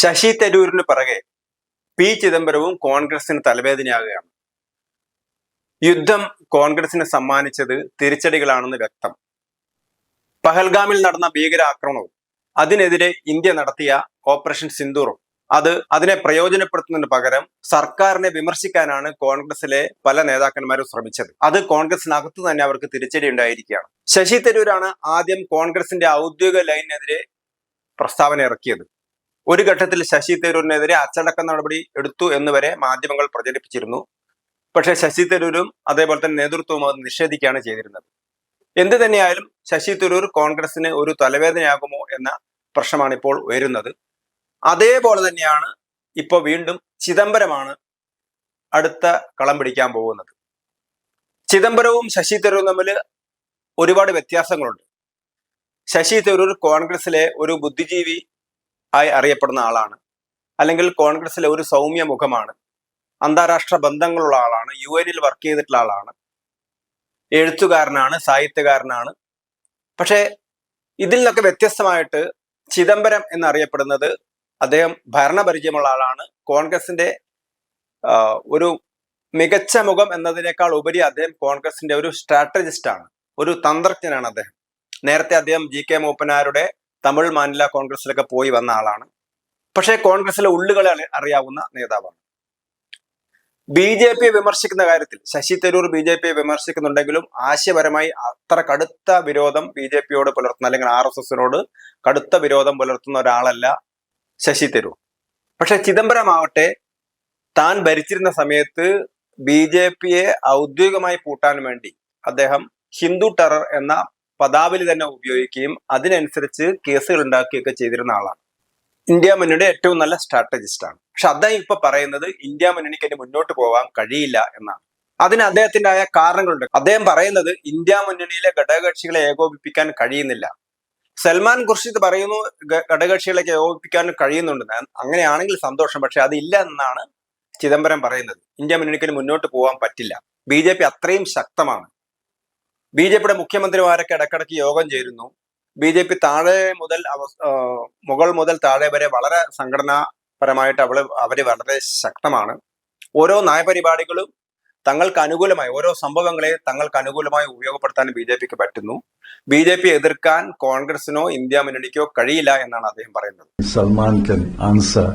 ശശി തരൂരിന് പിറകെ പി ചിദംബരവും കോൺഗ്രസിന് തലവേദനയാകുകയാണ്. യുദ്ധം കോൺഗ്രസിന് സമ്മാനിച്ചത് തിരിച്ചടികളാണെന്ന് വ്യക്തം. പഹൽഗാമിൽ നടന്ന ഭീകരാക്രമണവും അതിനെതിരെ ഇന്ത്യ നടത്തിയ ഓപ്പറേഷൻ സിന്ദൂറും അത് അതിനെ പ്രയോജനപ്പെടുത്തുന്നതിന് പകരം സർക്കാരിനെ വിമർശിക്കാനാണ് കോൺഗ്രസിലെ പല നേതാക്കന്മാരും ശ്രമിച്ചത്. അത് കോൺഗ്രസിനകത്ത് തന്നെ അവർക്ക് തിരിച്ചടി ഉണ്ടായിരിക്കുകയാണ്. ശശി തരൂരാണ് ആദ്യം കോൺഗ്രസിന്റെ ഔദ്യോഗിക ലൈനിനെതിരെ പ്രസ്താവന ഇറക്കിയത്. ഒരു ഘട്ടത്തിൽ ശശി തരൂരിനെതിരെ അച്ചടക്ക നടപടി എടുത്തു എന്ന് വരെ മാധ്യമങ്ങൾ പ്രചരിപ്പിച്ചിരുന്നു. പക്ഷേ ശശി തരൂരും അതേപോലെ തന്നെ നേതൃത്വവും അത് നിഷേധിക്കുകയാണ് ചെയ്തിരുന്നത്. എന്ത് തന്നെയായാലും ശശി തരൂർ കോൺഗ്രസിന് ഒരു തലവേദനയാകുമോ എന്ന പ്രശ്നമാണ് ഇപ്പോൾ ഉയരുന്നത്. അതേപോലെ തന്നെയാണ് ഇപ്പോൾ വീണ്ടും ചിദംബരമാണ് അടുത്ത കളം പിടിക്കാൻ പോകുന്നത്. ചിദംബരവും ശശി തരൂരും തമ്മിൽ ഒരുപാട് വ്യത്യാസങ്ങളുണ്ട്. ശശി തരൂർ കോൺഗ്രസിലെ ഒരു ബുദ്ധിജീവി ആയി അറിയപ്പെടുന്ന ആളാണ്. അല്ലെങ്കിൽ കോൺഗ്രസിലെ ഒരു സൗമ്യ മുഖമാണ് അന്താരാഷ്ട്ര ബന്ധങ്ങളുള്ള ആളാണ്. യു എനിൽ വർക്ക് ചെയ്തിട്ടുള്ള ആളാണ്. എഴുത്തുകാരനാണ് സാഹിത്യകാരനാണ്. പക്ഷേ ഇതിൽ നിന്നൊക്കെ വ്യത്യസ്തമായിട്ട് ചിദംബരം എന്നറിയപ്പെടുന്നത് അദ്ദേഹം ഭരണപരിചയമുള്ള ആളാണ്. കോൺഗ്രസിന്റെ ഒരു മികച്ച മുഖം എന്നതിനേക്കാൾ ഉപരി അദ്ദേഹം കോൺഗ്രസിന്റെ ഒരു സ്ട്രാറ്റജിസ്റ്റാണ്. ഒരു തന്ത്രജ്ഞനാണ് അദ്ദേഹം. നേരത്തെ അദ്ദേഹം ജി കെ മൂപ്പനാരുടെ തമിഴ് മാനില കോൺഗ്രസിലൊക്കെ പോയി വന്ന ആളാണ്. പക്ഷേ കോൺഗ്രസിലെ ഉള്ളുകളെ അറിയാവുന്ന നേതാവാണ്. ബി ജെ പിയെ വിമർശിക്കുന്ന കാര്യത്തിൽ ശശി തരൂർ ബി ജെ പിയെ വിമർശിക്കുന്നുണ്ടെങ്കിലും ആശയപരമായി അത്ര കടുത്ത വിരോധം ബി ജെ പിയോട് പുലർത്തുന്ന അല്ലെങ്കിൽ ആർ എസ് എസിനോട് കടുത്ത വിരോധം പുലർത്തുന്ന ഒരാളല്ല ശശി തരൂർ. പക്ഷെ ചിദംബരം ആവട്ടെ താൻ ഭരിച്ചിരുന്ന സമയത്ത് ബി ജെ പിയെ ഔദ്യോഗികമായി പൂട്ടാൻ വേണ്ടി അദ്ദേഹം ഹിന്ദു ടെറർ എന്ന പദാവലി തന്നെ ഉപയോഗിക്കുകയും അതിനനുസരിച്ച് കേസുകൾ ഉണ്ടാക്കുകയൊക്കെ ചെയ്തിരുന്ന ആളാണ്. ഇന്ത്യ മുന്നണിയുടെ ഏറ്റവും നല്ല സ്ട്രാറ്റജിസ്റ്റാണ് പക്ഷെ അദ്ദേഹം ഇപ്പൊ പറയുന്നത് ഇന്ത്യ മുന്നണിക്ക് ഇനി മുന്നോട്ട് പോകാൻ കഴിയില്ല എന്നാണ്. അതിന് അദ്ദേഹത്തിന്റെതായ കാരണങ്ങളുണ്ട്. അദ്ദേഹം പറയുന്നത് ഇന്ത്യ മുന്നണിയിലെ ഘടകകക്ഷികളെ ഏകോപിപ്പിക്കാൻ കഴിയുന്നില്ല. സൽമാൻ ഖുർഷിദ് പറയുന്നു ഘടകകക്ഷികളെ ഏകോപിപ്പിക്കാൻ കഴിയുന്നുണ്ട്. അങ്ങനെയാണെങ്കിൽ സന്തോഷം. പക്ഷെ അതില്ല എന്നാണ് ചിദംബരം പറയുന്നത്. ഇന്ത്യ മുന്നണിക്ക് മുന്നോട്ട് പോകാൻ പറ്റില്ല. ബി ജെ പി അത്രയും ശക്തമാണ്. ബി ജെ പിയുടെ മുഖ്യമന്ത്രിമാരൊക്കെ ഇടക്കിടക്ക് യോഗം ചേരുന്നു. ബി ജെ പി താഴെ മുതൽ മുകൾ മുതൽ താഴെ വരെ വളരെ സംഘടനാപരമായിട്ട് അവൾ അവർ വളരെ ശക്തമാണ്. ഓരോ നയപരിപാടികളും തങ്ങൾക്ക് അനുകൂലമായി ഓരോ സംഭവങ്ങളെ തങ്ങൾക്ക് അനുകൂലമായി ഉപയോഗപ്പെടുത്താൻ ബി ജെ പിക്ക് പറ്റുന്നു. ബി ജെ പി എതിർക്കാൻ കോൺഗ്രസിനോ ഇന്ത്യ മുന്നണിക്കോ കഴിയില്ല എന്നാണ് അദ്ദേഹം പറയുന്നത്. Salman answer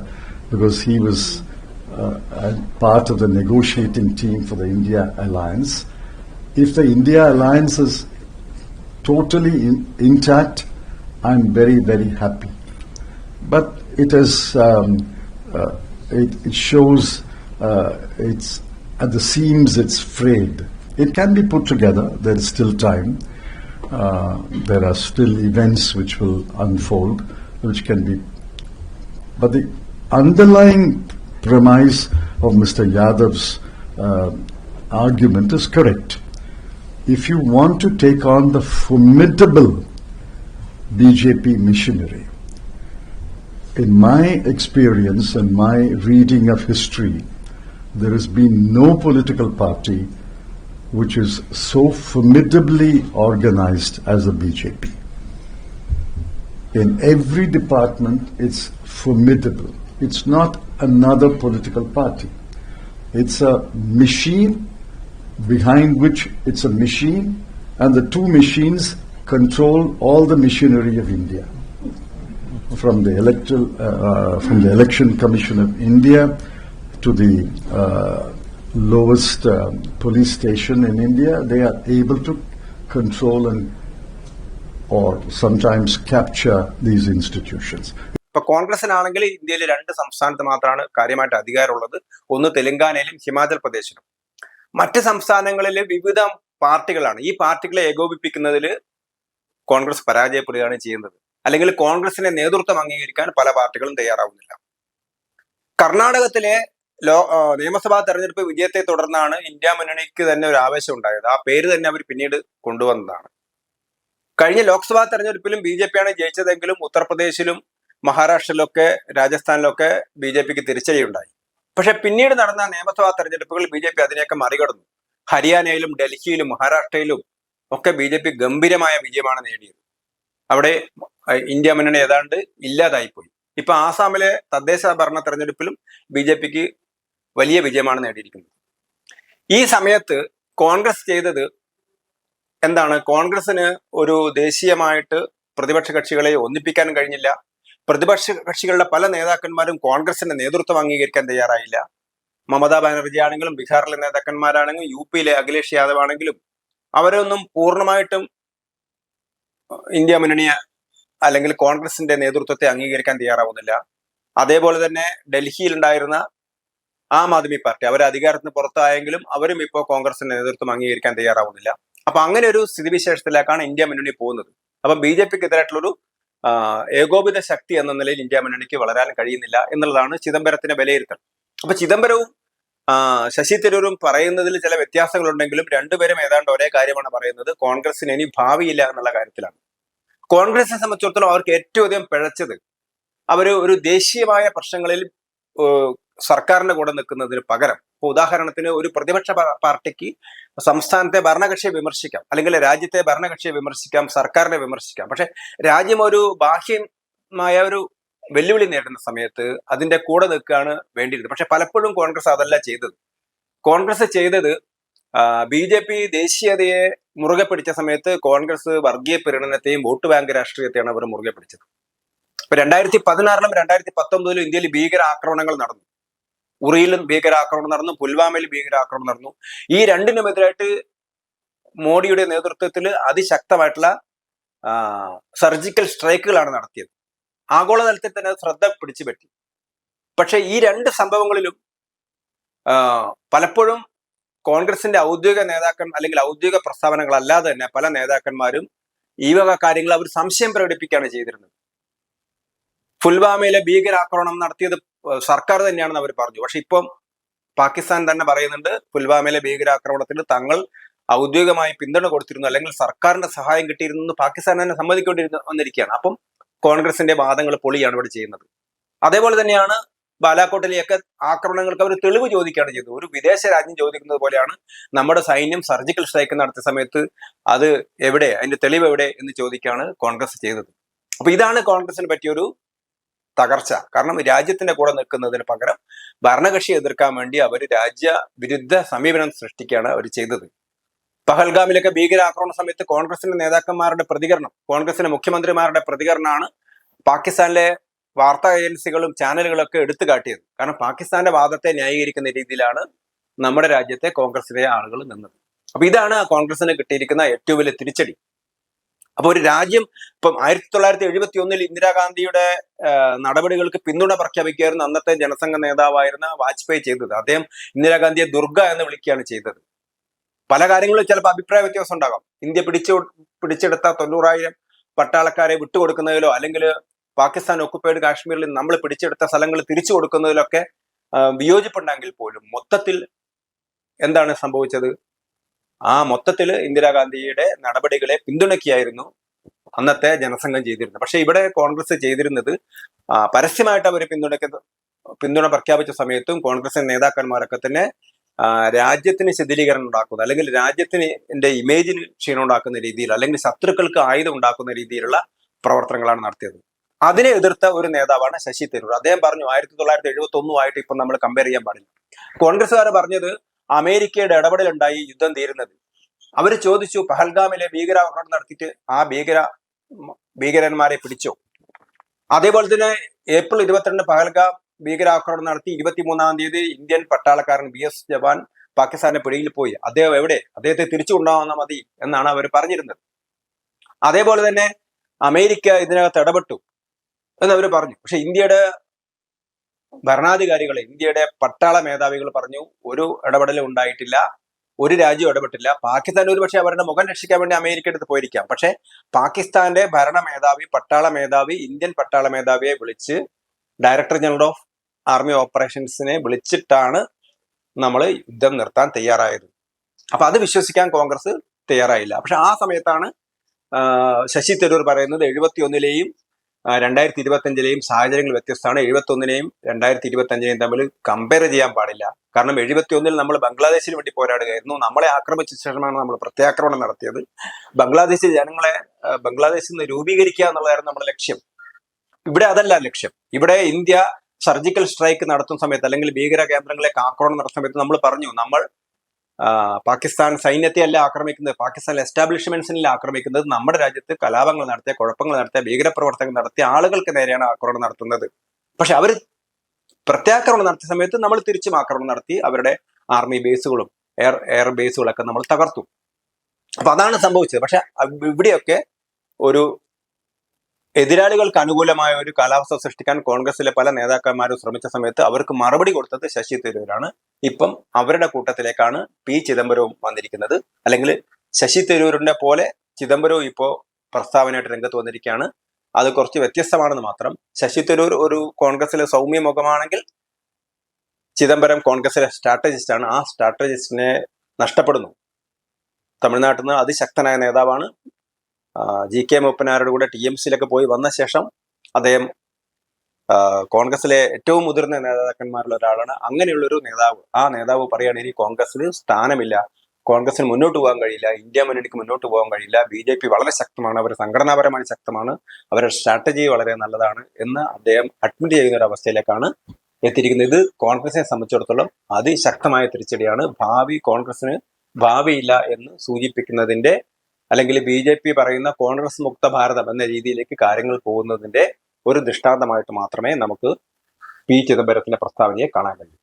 because he was part of the negotiating team for the India alliance. If the India alliance is totally in, intact, I'm very, very happy. But it is, um, uh, it, it shows uh, it's at the seams, it's frayed. It can be put together. There is still time. Uh, there are still events which will unfold, which can be but the underlying premise of Mr. Yadav's uh, argument is correct. If you want to take on the formidable BJP machinery, in my experience and my reading of history, there has been no political party which is so formidably organized as the BJP. In every department, it's formidable. It's not another political party. It's a machine behind which it's a machine, and the two machines control all the machinery of India. From the electoral, uh, uh, from the Election Commission of India to the uh, lowest um, police station in India, they are able to control and or sometimes capture these institutions. ഇപ്പൊ കോൺഗ്രസിനാണെങ്കിൽ ഇന്ത്യയിൽ രണ്ട് സംസ്ഥാനത്ത് മാത്രമാണ് കാര്യമായിട്ട് അധികാരമുള്ളത് ഒന്ന് തെലങ്കാനയിലും ഹിമാചൽ പ്രദേശിലും മറ്റ് സംസ്ഥാനങ്ങളിൽ വിവിധ പാർട്ടികളാണ്. ഈ പാർട്ടികളെ ഏകോപിപ്പിക്കുന്നതിൽ കോൺഗ്രസ് പരാജയപ്പെടുകയാണ് ചെയ്യുന്നത്. അല്ലെങ്കിൽ കോൺഗ്രസിനെ നേതൃത്വം അംഗീകരിക്കാൻ പല പാർട്ടികളും തയ്യാറാവുന്നില്ല. കർണാടകത്തിലെ ലോ നിയമസഭാ തെരഞ്ഞെടുപ്പ് വിജയത്തെ തുടർന്നാണ് ഇന്ത്യ മുന്നണിക്ക് തന്നെ ഒരു ആവേശം ഉണ്ടായത്. ആ പേര് തന്നെ അവർ പിന്നീട് കൊണ്ടുവന്നതാണ്. കഴിഞ്ഞ ലോക്സഭാ തെരഞ്ഞെടുപ്പിലും ബി ജെ പിയാണ് ജയിച്ചതെങ്കിലും ഉത്തർപ്രദേശിലും മഹാരാഷ്ട്രയിലൊക്കെ രാജസ്ഥാനിലൊക്കെ ബി ജെ പിക്ക് തിരിച്ചടിയുണ്ടായി. പക്ഷെ പിന്നീട് നടന്ന നിയമസഭാ തെരഞ്ഞെടുപ്പുകൾ ബി ജെ പി അതിനെയൊക്കെ മറികടന്നു. ഹരിയാനയിലും ഡൽഹിയിലും മഹാരാഷ്ട്രയിലും ഒക്കെ ബി ജെ പി ഗംഭീരമായ വിജയമാണ് നേടിയത്. അവിടെ ഇന്ത്യ മുന്നണി ഏതാണ്ട് ഇല്ലാതായിപ്പോയി. ഇപ്പൊ ആസാമിലെ തദ്ദേശ ഭരണ തെരഞ്ഞെടുപ്പിലും ബി ജെ പിക്ക് വലിയ വിജയമാണ് നേടിയിരിക്കുന്നത്. ഈ സമയത്ത് കോൺഗ്രസ് ചെയ്തത് എന്താണ്? കോൺഗ്രസിന് ഒരു ദേശീയമായിട്ട് പ്രതിപക്ഷ കക്ഷികളെ ഒന്നിപ്പിക്കാൻ കഴിഞ്ഞില്ല. പ്രതിപക്ഷ കക്ഷികളുടെ പല നേതാക്കന്മാരും കോൺഗ്രസിന്റെ നേതൃത്വം അംഗീകരിക്കാൻ തയ്യാറായില്ല. മമതാ ബാനർജി ആണെങ്കിലും ബീഹാറിലെ നേതാക്കന്മാരാണെങ്കിലും യു പിയിലെ അഖിലേഷ് യാദവ് ആണെങ്കിലും അവരൊന്നും പൂർണമായിട്ടും ഇന്ത്യ മുന്നണിയെ അല്ലെങ്കിൽ കോൺഗ്രസിന്റെ നേതൃത്വത്തെ അംഗീകരിക്കാൻ തയ്യാറാവുന്നില്ല. അതേപോലെ തന്നെ ഡൽഹിയിൽ ഉണ്ടായിരുന്ന ആം ആദ്മി പാർട്ടി അവർ അധികാരത്തിന് പുറത്തായെങ്കിലും അവരും ഇപ്പോൾ കോൺഗ്രസിന്റെ നേതൃത്വം അംഗീകരിക്കാൻ തയ്യാറാവുന്നില്ല. അപ്പൊ അങ്ങനെ ഒരു സ്ഥിതിവിശേഷത്തിലേക്കാണ് ഇന്ത്യ മുന്നണി പോകുന്നത്. അപ്പൊ ബി ജെ പിക്ക് എതിരായിട്ടുള്ളൊരു ഏകോപിത ശക്തി എന്ന നിലയിൽ ഇന്ത്യ മുന്നണിക്ക് വളരാൻ കഴിയുന്നില്ല എന്നുള്ളതാണ് ചിദംബരത്തിന്റെ വിലയിരുത്തൽ. അപ്പൊ ചിദംബരവും ശശി തരൂരും പറയുന്നതിൽ ചില വ്യത്യാസങ്ങളുണ്ടെങ്കിലും രണ്ടുപേരും ഏതാണ്ട് ഒരേ കാര്യമാണ് പറയുന്നത്. കോൺഗ്രസിന് ഇനി ഭാവിയില്ല എന്നുള്ള കാര്യത്തിലാണ്. കോൺഗ്രസിനെ സംബന്ധിച്ചിടത്തോളം അവർക്ക് ഏറ്റവും അധികം പിഴച്ചത് അവർ ഒരു ദേശീയമായ പ്രശ്നങ്ങളിൽ സർക്കാരിന്റെ കൂടെ നിൽക്കുന്നതിന് പകരം ഇപ്പൊ ഉദാഹരണത്തിന് ഒരു പ്രതിപക്ഷ പാർട്ടിക്ക് സംസ്ഥാനത്തെ ഭരണകക്ഷിയെ വിമർശിക്കാം അല്ലെങ്കിൽ രാജ്യത്തെ ഭരണകക്ഷിയെ വിമർശിക്കാം സർക്കാരിനെ വിമർശിക്കാം. പക്ഷെ രാജ്യം ഒരു ബാഹ്യമായ ഒരു വെല്ലുവിളി നേരിടുന്ന സമയത്ത് അതിന്റെ കൂടെ നിൽക്കുകയാണ് വേണ്ടിയിരുന്നത്. പക്ഷെ പലപ്പോഴും കോൺഗ്രസ് അതല്ല ചെയ്തത്. കോൺഗ്രസ് ചെയ്തത് ബി ജെ പി ദേശീയതയെ മുറുകെ പിടിച്ച സമയത്ത് കോൺഗ്രസ് വർഗീയ പരിണനത്തെയും വോട്ട് ബാങ്ക് രാഷ്ട്രീയത്തെയാണ് അവർ മുറുകെ പിടിച്ചത്. ഇപ്പൊ രണ്ടായിരത്തി പതിനാറിലും രണ്ടായിരത്തി പത്തൊമ്പതിലും ഇന്ത്യയിൽ ഭീകര ആക്രമണങ്ങൾ നടന്നു. ഉറിയിലും ഭീകരാക്രമണം നടന്നു പുൽവാമയിൽ ഭീകരാക്രമണം നടന്നു. ഈ രണ്ടിനുമെതിരായിട്ട് മോഡിയുടെ നേതൃത്വത്തിൽ അതിശക്തമായിട്ടുള്ള സർജിക്കൽ സ്ട്രൈക്കുകളാണ് നടത്തിയത്. ആഗോളതലത്തിൽ തന്നെ ശ്രദ്ധ പിടിച്ചു പറ്റി പക്ഷേ ഈ രണ്ട് സംഭവങ്ങളിലും പലപ്പോഴും കോൺഗ്രസിന്റെ ഔദ്യോഗിക നേതാക്കൻ അല്ലെങ്കിൽ ഔദ്യോഗിക പ്രസ്താവനകളല്ലാതെ തന്നെ പല നേതാക്കന്മാരും ഈ വക കാര്യങ്ങൾ അവർ സംശയം പ്രകടിപ്പിക്കുകയാണ് ചെയ്തിരുന്നത്. പുൽവാമയിലെ ഭീകരാക്രമണം നടത്തിയത് സർക്കാർ തന്നെയാണെന്ന് അവർ പറഞ്ഞു. പക്ഷെ ഇപ്പം പാകിസ്ഥാൻ തന്നെ പറയുന്നുണ്ട് പുൽവാമയിലെ ഭീകരാക്രമണത്തിന് തങ്ങൾ ഔദ്യോഗികമായി പിന്തുണ കൊടുത്തിരുന്നു അല്ലെങ്കിൽ സർക്കാരിന്റെ സഹായം കിട്ടിയിരുന്നു എന്ന് പാകിസ്ഥാൻ തന്നെ സമ്മതിക്കൊണ്ടിരുന്നു വന്നിരിക്കുകയാണ്. അപ്പം കോൺഗ്രസിന്റെ വാദങ്ങൾ പൊളിയാണ് ഇവിടെ ചെയ്യുന്നത്. അതേപോലെ തന്നെയാണ് ബാലാക്കോട്ടിലെയൊക്കെ ആക്രമണങ്ങൾക്ക് അവർ തെളിവ് ചോദിക്കുകയാണ് ചെയ്തത്. ഒരു വിദേശ രാജ്യം ചോദിക്കുന്നത് പോലെയാണ് നമ്മുടെ സൈന്യം സർജിക്കൽ സ്ട്രൈക്ക് നടത്തിയ സമയത്ത് അത് എവിടെ അതിന്റെ തെളിവ് എവിടെ എന്ന് ചോദിക്കുകയാണ് കോൺഗ്രസ് ചെയ്തത്. അപ്പൊ ഇതാണ് കോൺഗ്രസിന് പറ്റിയൊരു തകർച്ച. കാരണം രാജ്യത്തിന്റെ കൂടെ നിൽക്കുന്നതിന് പകരം ഭരണകക്ഷി എതിർക്കാൻ വേണ്ടി അവർ രാജ്യ വിരുദ്ധ സമീപനം സൃഷ്ടിക്കുകയാണ് അവർ ചെയ്തത്. പഹൽഗാമിലൊക്കെ ഭീകരാക്രമണ സമയത്ത് കോൺഗ്രസിന്റെ നേതാക്കന്മാരുടെ പ്രതികരണം കോൺഗ്രസിന്റെ മുഖ്യമന്ത്രിമാരുടെ പ്രതികരണമാണ് പാകിസ്ഥാനിലെ വാർത്താ ഏജൻസികളും ചാനലുകളൊക്കെ എടുത്തു കാട്ടിയത്. കാരണം പാകിസ്ഥാന്റെ വാദത്തെ ന്യായീകരിക്കുന്ന രീതിയിലാണ് നമ്മുടെ രാജ്യത്തെ കോൺഗ്രസിലെ ആളുകൾ നിന്നത്. അപ്പൊ ഇതാണ് കോൺഗ്രസിന് കിട്ടിയിരിക്കുന്ന ഏറ്റവും വലിയ തിരിച്ചടി. അപ്പൊ ഒരു രാജ്യം ഇപ്പം ആയിരത്തി തൊള്ളായിരത്തി എഴുപത്തി ഒന്നിൽ ഇന്ദിരാഗാന്ധിയുടെ നടപടികൾക്ക് പിന്തുണ പ്രഖ്യാപിക്കുകയായിരുന്നു അന്നത്തെ ജനസംഘ നേതാവായിരുന്ന വാജ്പേയി ചെയ്തത്. അദ്ദേഹം ഇന്ദിരാഗാന്ധിയെ ദുർഗ എന്ന് വിളിക്കുകയാണ് ചെയ്തത്. പല കാര്യങ്ങളും ചിലപ്പോൾ അഭിപ്രായ വ്യത്യാസം ഉണ്ടാകാം. ഇന്ത്യ പിടിച്ചു പിടിച്ചെടുത്ത തൊണ്ണൂറായിരം പട്ടാളക്കാരെ വിട്ടുകൊടുക്കുന്നതിലോ അല്ലെങ്കിൽ പാകിസ്ഥാൻ ഒക്കുപ്പൈഡ് കാശ്മീരിൽ നമ്മൾ പിടിച്ചെടുത്ത സ്ഥലങ്ങൾ തിരിച്ചു കൊടുക്കുന്നതിലൊക്കെ വിയോജിപ്പുണ്ടെങ്കിൽ പോലും മൊത്തത്തിൽ എന്താണ് സംഭവിച്ചത്? ആ മൊത്തത്തിൽ ഇന്ദിരാഗാന്ധിയുടെ നടപടികളെ പിന്തുണയ്ക്കുകയായിരുന്നു അന്നത്തെ ജനസംഘം ചെയ്തിരുന്നത്. പക്ഷെ ഇവിടെ കോൺഗ്രസ് ചെയ്തിരുന്നത് പരസ്യമായിട്ട് അവർ പിന്തുണയ്ക്കുന്ന പിന്തുണ പ്രഖ്യാപിച്ച സമയത്തും കോൺഗ്രസിന്റെ നേതാക്കന്മാരൊക്കെ തന്നെ രാജ്യത്തിന് ശിഥിലീകരണം ഉണ്ടാക്കുന്ന അല്ലെങ്കിൽ രാജ്യത്തിന് ഇമേജിന് ക്ഷീണം ഉണ്ടാക്കുന്ന രീതിയിൽ അല്ലെങ്കിൽ ശത്രുക്കൾക്ക് ആയുധം ഉണ്ടാക്കുന്ന രീതിയിലുള്ള പ്രവർത്തനങ്ങളാണ് നടത്തിയത്. അതിനെ എതിർത്ത ഒരു നേതാവാണ് ശശി തരൂർ. അദ്ദേഹം പറഞ്ഞു ആയിരത്തി തൊള്ളായിരത്തി എഴുപത്തി ഒന്നുമായിട്ട് ഇപ്പം നമ്മൾ കമ്പയർ ചെയ്യാൻ പാടില്ല. കോൺഗ്രസ്സുകാർ പറഞ്ഞത് അമേരിക്കയുടെ ഇടപെടലുണ്ടായി യുദ്ധം തീരുന്നത്. അവർ ചോദിച്ചു പഹൽഗാമിലെ ഭീകരാക്രമണം നടത്തിയിട്ട് ആ ഭീകര ഭീകരന്മാരെ പിടിച്ചു. അതേപോലെ തന്നെ ഏപ്രിൽ ഇരുപത്തിരണ്ട് പഹൽഗാം ഭീകരാക്രമണം നടത്തി ഇരുപത്തിമൂന്നാം തീയതി ഇന്ത്യൻ പട്ടാളക്കാരൻ ബി എസ് ജവാൻ പാകിസ്ഥാന്റെ പിടിയിൽ പോയി. അദ്ദേഹം എവിടെ? അദ്ദേഹത്തെ തിരിച്ചു കൊണ്ടുപോകുന്ന മതി എന്നാണ് അവർ പറഞ്ഞിരുന്നത്. അതേപോലെ തന്നെ അമേരിക്ക ഇതിനകത്ത് ഇടപെട്ടു എന്ന് അവർ പറഞ്ഞു. പക്ഷെ ഇന്ത്യയുടെ ഭരണാധികാരികൾ ഇന്ത്യയുടെ പട്ടാള മേധാവികൾ പറഞ്ഞു ഒരു ഇടപെടലും ഉണ്ടായിട്ടില്ല. ഒരു രാജ്യം ഇടപെട്ടില്ല. പാകിസ്ഥാൻ ഒരു പക്ഷേ അവരുടെ മുഖം രക്ഷിക്കാൻ വേണ്ടി അമേരിക്ക അടുത്ത് പോയിരിക്കാം. പക്ഷേ പാകിസ്ഥാന്റെ ഭരണ മേധാവി പട്ടാള മേധാവി ഇന്ത്യൻ പട്ടാള മേധാവിയെ വിളിച്ച് ഡയറക്ടർ ജനറൽ ഓഫ് ആർമി ഓപ്പറേഷൻസിനെ വിളിച്ചിട്ടാണ് നമ്മൾ യുദ്ധം നിർത്താൻ തയ്യാറായത്. അപ്പൊ അത് വിശ്വസിക്കാൻ കോൺഗ്രസ് തയ്യാറായില്ല. പക്ഷെ ആ സമയത്താണ് ശശി തരൂർ പറയുന്നത് എഴുപത്തി ഒന്നിലെയും രണ്ടായിരത്തി ഇരുപത്തി അഞ്ചിലെയും സാഹചര്യങ്ങൾ വ്യത്യസ്തമാണ്. എഴുപത്തി ഒന്നിനെയും രണ്ടായിരത്തി ഇരുപത്തി അഞ്ചിനെയും തമ്മിൽ കമ്പയർ ചെയ്യാൻ പാടില്ല. കാരണം എഴുപത്തി ഒന്നിൽ നമ്മൾ ബംഗ്ലാദേശിന് വേണ്ടി പോരാടുകയായിരുന്നു. നമ്മളെ ആക്രമിച്ച ശേഷമാണ് നമ്മൾ പ്രത്യാക്രമണം നടത്തിയത്. ബംഗ്ലാദേശ് ജനങ്ങളെ ബംഗ്ലാദേശിൽ നിന്ന് രൂപീകരിക്കുക എന്നുള്ളതായിരുന്നു നമ്മുടെ ലക്ഷ്യം. ഇവിടെ അതല്ല ലക്ഷ്യം. ഇവിടെ ഇന്ത്യ സർജിക്കൽ സ്ട്രൈക്ക് നടത്തുന്ന സമയത്ത് അല്ലെങ്കിൽ ഭീകര കേന്ദ്രങ്ങളിലേക്ക് ആക്രമണം നടത്തുന്ന സമയത്ത് നമ്മൾ പറഞ്ഞു നമ്മൾ പാകിസ്ഥാൻ സൈന്യത്തെ അല്ല ആക്രമിക്കുന്നത്? പാകിസ്ഥാൻ എസ്റ്റാബ്ലിഷ്മെന്റ്സിനെ ആക്രമിക്കുന്നത്? നമ്മുടെ രാജ്യത്ത് കലാപങ്ങൾ നടത്തിയ കുഴപ്പങ്ങൾ നടത്തിയ ഭീകരപ്രവർത്തനം നടത്തിയ ആളുകൾക്ക് നേരെയാണ് ആക്രമണം നടത്തുന്നത്. പക്ഷെ അവർ പ്രത്യാക്രമണം നടത്തിയ സമയത്ത് നമ്മൾ തിരിച്ചും ആക്രമണം നടത്തി അവരുടെ ആർമി ബേസുകളും എയർ എയർ ബേസുകളൊക്കെ നമ്മൾ തകർത്തു. അപ്പൊ അതാണ് സംഭവിച്ചത്. പക്ഷെ ഇവിടെയൊക്കെ ഒരു എതിരാളികൾക്ക് അനുകൂലമായ ഒരു കാലാവസ്ഥ സൃഷ്ടിക്കാൻ കോൺഗ്രസിലെ പല നേതാക്കന്മാരും ശ്രമിച്ച സമയത്ത് അവർക്ക് മറുപടി കൊടുത്തത് ശശി തരൂരാണ്. ഇപ്പം അവരുടെ കൂട്ടത്തിലേക്കാണ് പി ചിദംബരവും വന്നിരിക്കുന്നത്. അല്ലെങ്കിൽ ശശി തരൂരിന്റെ പോലെ ചിദംബരവും ഇപ്പോ പ്രസ്താവനയായിട്ട് രംഗത്ത് വന്നിരിക്കുകയാണ്. അത് കുറച്ച് വ്യത്യസ്തമാണെന്ന് മാത്രം. ശശി തരൂർ ഒരു കോൺഗ്രസിലെ സൗമ്യ മുഖമാണെങ്കിൽ ചിദംബരം കോൺഗ്രസിലെ സ്ട്രാറ്റജിസ്റ്റ് ആണ്. ആ സ്ട്രാറ്റജിസ്റ്റിനെ നഷ്ടപ്പെടുന്നു. തമിഴ്നാട്ടിൽ നിന്ന് അതിശക്തനായ നേതാവാണ്. ജി കെ മൂപ്പനാരുടെ കൂടെ ടി എം സിയിലൊക്കെ പോയി വന്ന ശേഷം അദ്ദേഹം കോൺഗ്രസിലെ ഏറ്റവും മുതിർന്ന നേതാക്കന്മാരിൽ ഒരാളാണ്. അങ്ങനെയുള്ളൊരു നേതാവ്. ആ നേതാവ് പറയുകയാണ് ഇനി കോൺഗ്രസിൽ സ്ഥാനമില്ല. കോൺഗ്രസിന് മുന്നോട്ട് പോകാൻ കഴിയില്ല. ഇന്ത്യ മുന്നണിക്ക് മുന്നോട്ട് പോകാൻ കഴിയില്ല. ബി ജെ പി വളരെ ശക്തമാണ്. അവർ സംഘടനാപരമായി ശക്തമാണ്. അവരുടെ സ്ട്രാറ്റജി വളരെ നല്ലതാണ് എന്ന് അദ്ദേഹം അഡ്മിറ്റ് ചെയ്യുന്ന ഒരു അവസ്ഥയിലേക്കാണ് എത്തിയിരിക്കുന്നത്. ഇത് കോൺഗ്രസിനെ സംബന്ധിച്ചിടത്തോളം അതിശക്തമായ തിരിച്ചടിയാണ്. ഭാവി കോൺഗ്രസിന് ഭാവിയില്ല എന്ന് സൂചിപ്പിക്കുന്നതിന്റെ അല്ലെങ്കിൽ ബി ജെ പി പറയുന്ന കോൺഗ്രസ് മുക്ത ഭാരതം എന്ന രീതിയിലേക്ക് കാര്യങ്ങൾ പോകുന്നതിന്റെ ഒരു ദൃഷ്ടാന്തമായിട്ട് മാത്രമേ നമുക്ക് പി ചിദംബരത്തിന്റെ പ്രസ്താവനയെ കാണാൻ കഴിയൂ.